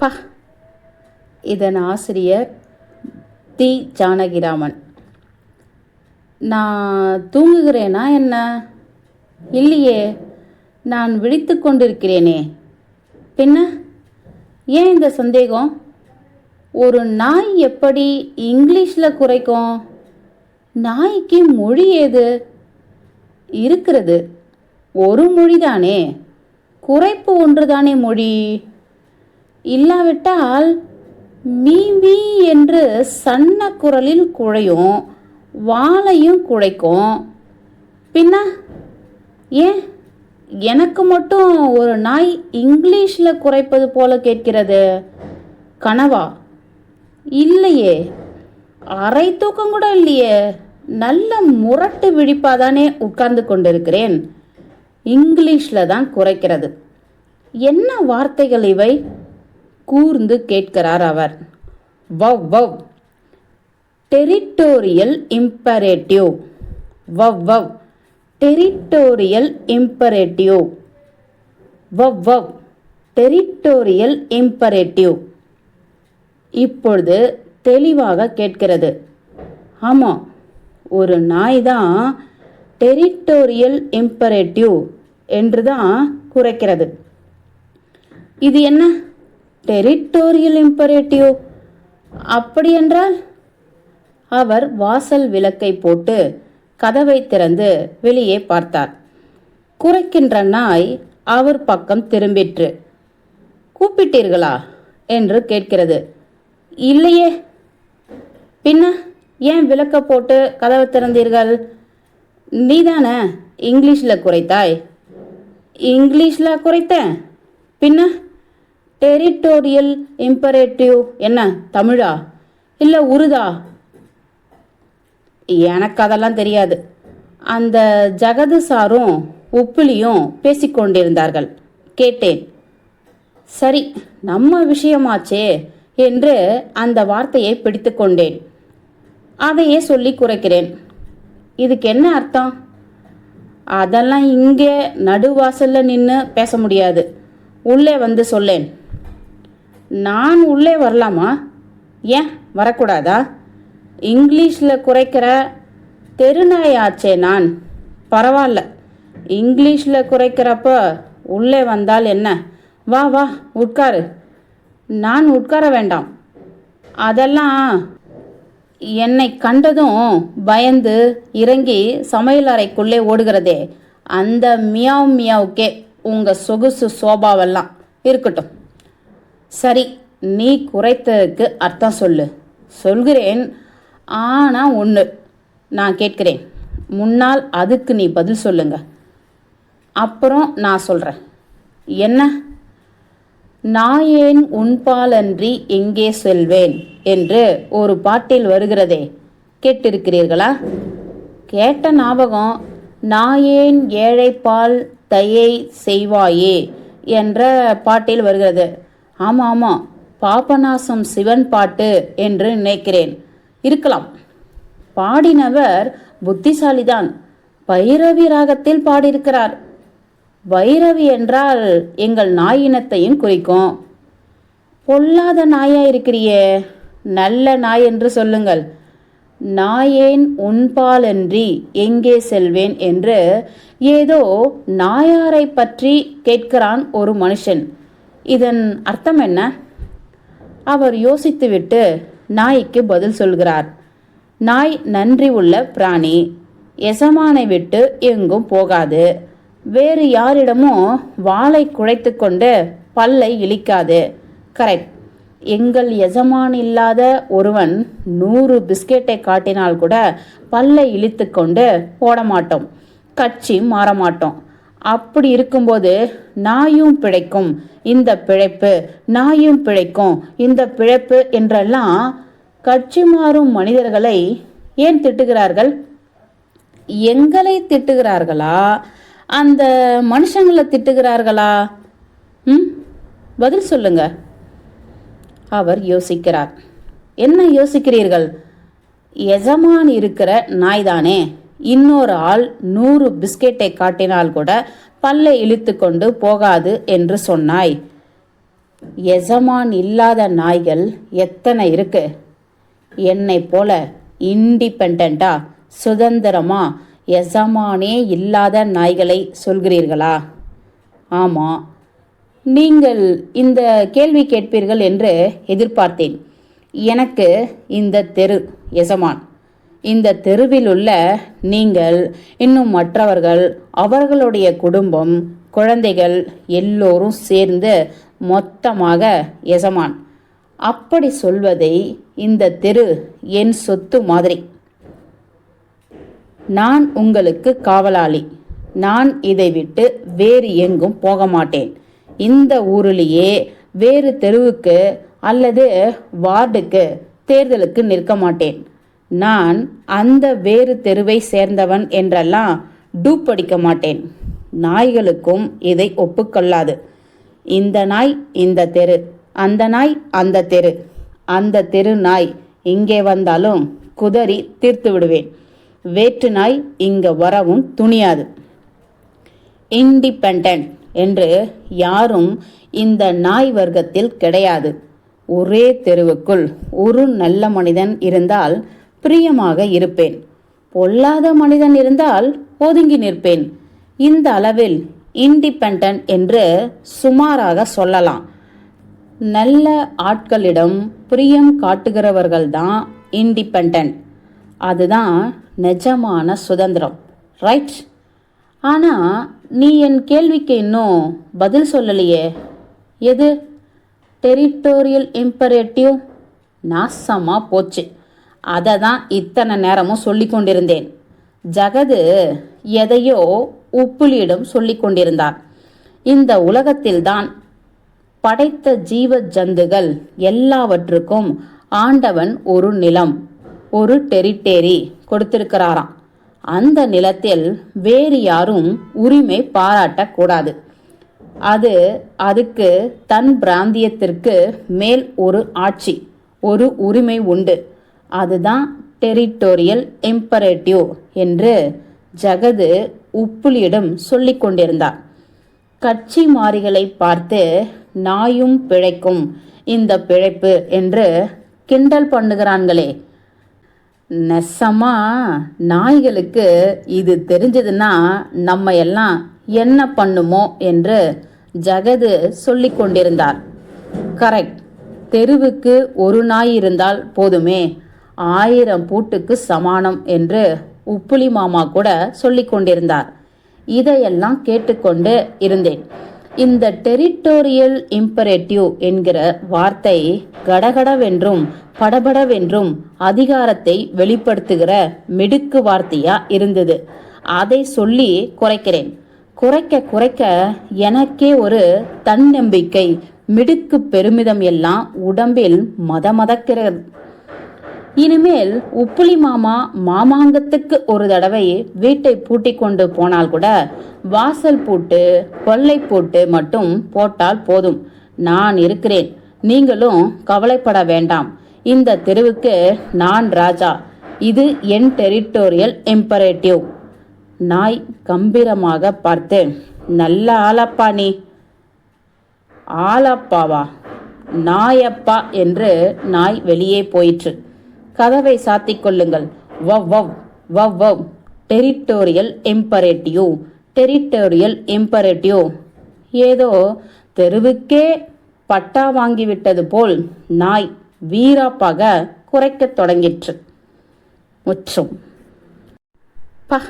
பா இதன் ஆசிரியர் தி. ஜானகிராமன். நான் தூங்குகிறேனா என்ன? இல்லையே நான் விழித்து கொண்டிருக்கிறேனே. பின்ன? ஏன் இந்த சந்தேகம்? ஒரு நாய் எப்படி இங்கிலீஷில் குறைக்கும்? நாய்க்கு மொழி ஏது? இருக்கிறது. ஒரு மொழிதானே. குறைப்பு ஒன்றுதானே மொழி? இல்லாவிட்டால் மீ என்று சன்ன குரலில் குழையும் வாழையும் குழைக்கும். பின்ன ஏன் எனக்கு மட்டும் ஒரு நாய் இங்கிலீஷில் குறைப்பது போல கேட்கிறது. கனவா இல்லையே அரை தூக்கம் கூட இல்லையே நல்ல முரட்டு விழிப்பாதானே உட்கார்ந்து கொண்டிருக்கிறேன். இங்கிலீஷில் தான் குறைக்கிறது. என்ன வார்த்தைகள் இவை? கூர்ந்து கேட்கிறார் அவர். Wow wow territorial imperative wow wow territorial imperative wow wow territorial imperative இப்பொழுது தெளிவாக கேட்கிறது. ஆமாம் ஒரு நாய் தான் டெரிட்டோரியல் இம்பரேட்டிவ் என்று தான் குறைக்கிறது. இது என்ன? டெரிட்டோரியல் இம்பரேட்டிவ் அப்படி என்றால் அவர் வாசல் விளக்கை போட்டு கதவை திறந்து வெளியே பார்த்தார். குறைக்கின்ற நாய் அவர் பக்கம் திரும்பிற்று. கூப்பிட்டீர்களா? என்று கேட்கிறது. இல்லையே. பின்ன ஏன் விளக்க போட்டு கதவை திறந்தீர்கள்? நீதானே இங்கிலீஷில் குறைத்தாய். இங்கிலீஷில் குறைத்தேன். பின்ன? டெரிட்டோரியல் இம்பரேட்டிவ் என்ன? தமிழா? இல்லை உருதா? எனக்கு அதெல்லாம் தெரியாது. அந்த ஜகது சாரும் உப்பிலியும் பேசிக்கொண்டிருந்தார்கள் கேட்டேன். சரி நம்ம விஷயமாச்சே என்று அந்த வார்த்தையை பிடித்து கொண்டேன். அதையே சொல்லி குறைக்கிறேன். இதுக்கு என்ன அர்த்தம்? அதெல்லாம் இங்கே நடுவாசல்ல நின்று பேச முடியாது. உள்ளே வந்து சொல்லேன். நான் உள்ளே வரலாமா? ஏன் வரக்கூடாதா? இங்கிலீஷில் குறைக்கிற தெருநாயாச்சே நான். பரவாயில்ல. இங்கிலீஷில் குறைக்கிறப்ப உள்ளே வந்தால் என்ன? வா வா உட்காரு. நான் உட்கார வேண்டாம். அதெல்லாம் என்னை கண்டதும் பயந்து இறங்கி சமையல் அறைக்குள்ளே ஓடுகிறதே. அந்த மியாவ் மியாவுக்கே உங்கள் சொகுசு சோபாவெல்லாம் இருக்கட்டும். சரி நீ குறைத்ததுக்கு அர்த்தம் சொல்லு. சொல்கிறேன் ஆனால் ஒன்று நான் கேட்கிறேன். முன்னால் அதுக்கு நீ பதில் சொல்லுங்க. அப்புறம் நான் சொல்கிறேன் என்ன? நான் ஏன் உன்பாலன்றி எங்கே செல்வேன் என்று ஒரு பாட்டில் வருகிறதே கேட்டிருக்கிறீர்களா? கேட்ட ஞாபகம் நாயேன் ஏழைப்பால் தயை செய்வாயே என்ற பாட்டில் வருகிறது. ஆமாம் ஆமாம் பாபநாசம் சிவன் பாட்டு என்று நினைக்கிறேன். இருக்கலாம். பாடினவர் புத்திசாலிதான். பைரவி ராகத்தில் பாடியிருக்கிறார். வைரவி என்றால் எங்கள் நாயினத்தையும் குறிக்கும். பொல்லாத நாயா இருக்கிறியே நல்ல நாய் என்று சொல்லுங்கள். நாயேன் உன்பாலன்றி எங்கே செல்வேன் என்று ஏதோ நாயாரை பற்றி கேட்கிறான் ஒரு மனுஷன். இதன் அர்த்தம் என்ன? அவர் யோசித்துவிட்டு நாய்க்கு பதில் சொல்கிறார். நாய் நன்றி உள்ள பிராணி. எசமானை விட்டு எங்கும் போகாது. வேறு யாரிடமும் வாளை குழைத்து கொண்டு பல்லை இழிக்காது கரெக்ட் எங்கள் எஜமான் இல்லாத ஒருவன் நூறு பிஸ்கெட்டை காட்டினால் கூட பல்லை இழித்து கொண்டு போட மாட்டோம் கட்சி மாற மாட்டோம் அப்படி இருக்கும்போது நாயும் பிழைக்கும். இந்த பிழைப்பு நாயும் பிழைக்கும். இந்த பிழைப்பு என்றெல்லாம் கட்சி மாறும் மனிதர்களை ஏன் திட்டுகிறார்கள்? எங்களை திட்டுகிறார்களா? அந்த மனுஷங்களை திட்டுகிறார்களா? ம்? பதில் சொல்லுங்க. அவர் யோசிக்கிறார். என்ன யோசிக்கிறீர்கள்? எஜமான் இருக்கிற நாய்தானே? இன்னொரு ஆள் நூறு பிஸ்கெட்டை காட்டினால் கூட பல்லை இழுத்து கொண்டு போகாது என்று சொன்னாய். எஜமான் இல்லாத நாய்கள் எத்தனை இருக்கு? என்னை போல இண்டிபெண்டா சுதந்திரமா எஜமானே இல்லாத நாய்களை சொல்கிறீர்களா? ஆமாம் நீங்கள் இந்த கேள்வி கேட்பீர்கள் என்று எதிர்பார்த்தேன். எனக்கு இந்த தெரு எசமான் இந்த தெருவில் உள்ள நீங்கள் இன்னும் மற்றவர்கள் அவர்களுடைய குடும்பம் குழந்தைகள் எல்லோரும் சேர்ந்து மொத்தமாக எசமான். அப்படி சொல்வதை இந்த தெரு என் சொத்து மாதிரி. நான் உங்களுக்கு காவலாளி. நான் இதை விட்டு வேறு எங்கும் போக மாட்டேன். இந்த ஊரிலேயே வேறு தெருவுக்கு அல்லது வார்டுக்கு தேர்தலுக்கு நிற்க மாட்டேன். நான் அந்த வேறு தெருவை சேர்ந்தவன் என்றெல்லாம் டூப் அடிக்க மாட்டேன். நாய்களுக்கும் இதை ஒப்புக்கொள்ளாது. இந்த நாய் இந்த தெரு அந்த நாய் அந்த தெரு அந்த தெரு நாய் இங்கே வந்தாலும் குதறி தீர்த்து விடுவேன். வேற்று நாய் இங்கே வரவும் துணியாது. இண்டிபெண்ட் என்று யாரும் இந்த நாய் வர்க்கத்தில் கிடையாது. ஒரே தெருவுக்குள் ஒரு நல்ல மனிதன் இருந்தால் பிரியமாக இருப்பேன். பொல்லாத மனிதன் இருந்தால் ஒதுங்கி நிற்பேன். இந்த அளவில் இண்டிபெண்ட் என்று சுமாராக சொல்லலாம். நல்ல ஆட்களிடம் பிரியம் காட்டுகிறவர்கள்தான் இண்டிபெண்ட் அதுதான் நிஜமான சுதந்திரம். ரைட் ஆனால் நீ என் கேள்விக்கு இன்னும் பதில் சொல்லலையே. எது? டெரிட்டோரியல் இம்பரேட்டிவ் நாசமாக போச்சு. அதை தான் இத்தனை நேரமும் சொல்லி கொண்டிருந்தேன் ஜகது எதையோ உப்புலியிடம் சொல்லி கொண்டிருந்தார் இந்த உலகத்தில்தான் படைத்த ஜீவ ஜந்துகள் எல்லாவற்றுக்கும் ஆண்டவன் ஒரு நிலம் ஒரு டெரிட்டேரி கொடுத்திருக்கிறாராம். அந்த நிலத்தில் வேறு யாரும் உரிமை பாராட்டக்கூடாது. அது அதுக்கு தன் பிராந்தியத்திற்கு மேல் ஒரு ஆட்சி ஒரு உரிமை உண்டு. அதுதான் டெரிட்டோரியல் எம்பரேட்டிவ் என்று ஜகது உப்புலியிடம் சொல்லிக் கொண்டிருந்தார். கட்சி மாறிகளை பார்த்து நாயும் பிழைக்கும் இந்த பிழைப்பு என்று கிண்டல் பண்ணுகிறான்களே. நெசமா நாய்களுக்கு இது தெரிஞ்சதுன்னா நம்ம எல்லாம் என்ன பண்ணுமோ என்று ஜகது சொல்லிக் கொண்டிருந்தார். கரெக்ட் தெருவுக்கு ஒரு நாய் இருந்தால் போதுமே ஆயிரம் பூட்டுக்கு சமானம் என்று உப்புலி மாமா கூட சொல்லி கொண்டிருந்தார். இதையெல்லாம் கேட்டுக்கொண்டு இருந்தேன். இந்த டெரிட்டோரியல் இம்பரேட்டிவ் என்கிற வார்த்தை கடகடவென்றும் படபடவென்றும் அதிகாரத்தை வெளிப்படுத்துகிற மிடுக்கு வார்த்தையா இருந்தது. அதை சொல்லி குறைக்கிறேன். குறைக்க குறைக்க எனக்கே ஒரு தன்னம்பிக்கை மிடுக்கு பெருமிதம் எல்லாம் உடம்பில் மதமதக்கிறது. இனிமேல் உப்புளி மாமா மாமாங்கத்துக்கு ஒரு தடவை வீட்டை பூட்டி கொண்டு போனால் கூட வாசல் பூட்டு கொல்லை பூட்டு மட்டும் போட்டால் போதும். நான் இருக்கிறேன். நீங்களும் கவலைப்பட வேண்டாம். இந்த தெருவுக்கு நான் ராஜா. இது என் டெரிட்டோரியல் எம்பரேட்டிவ் நாய் கம்பீரமாக பார்த்து நல்ல ஆளப்பா நீ. ஆளப்பாவா? நாயப்பா என்று நாய் வெளியே போயிற்று. கதவை சாத்திக் கொள்ளுங்கள். வவ் வவ் வவ் வவ். டெரிட்டோரியல் எம்பரேட்டிவ் டெரிட்டோரியல் எம்பரேட்டிவ் ஏதோ தெருவுக்கே பட்டா வாங்கிவிட்டது போல் நாய் வீராப்பாக குறைக்கத் தொடங்கிற்று. முற்றும். பா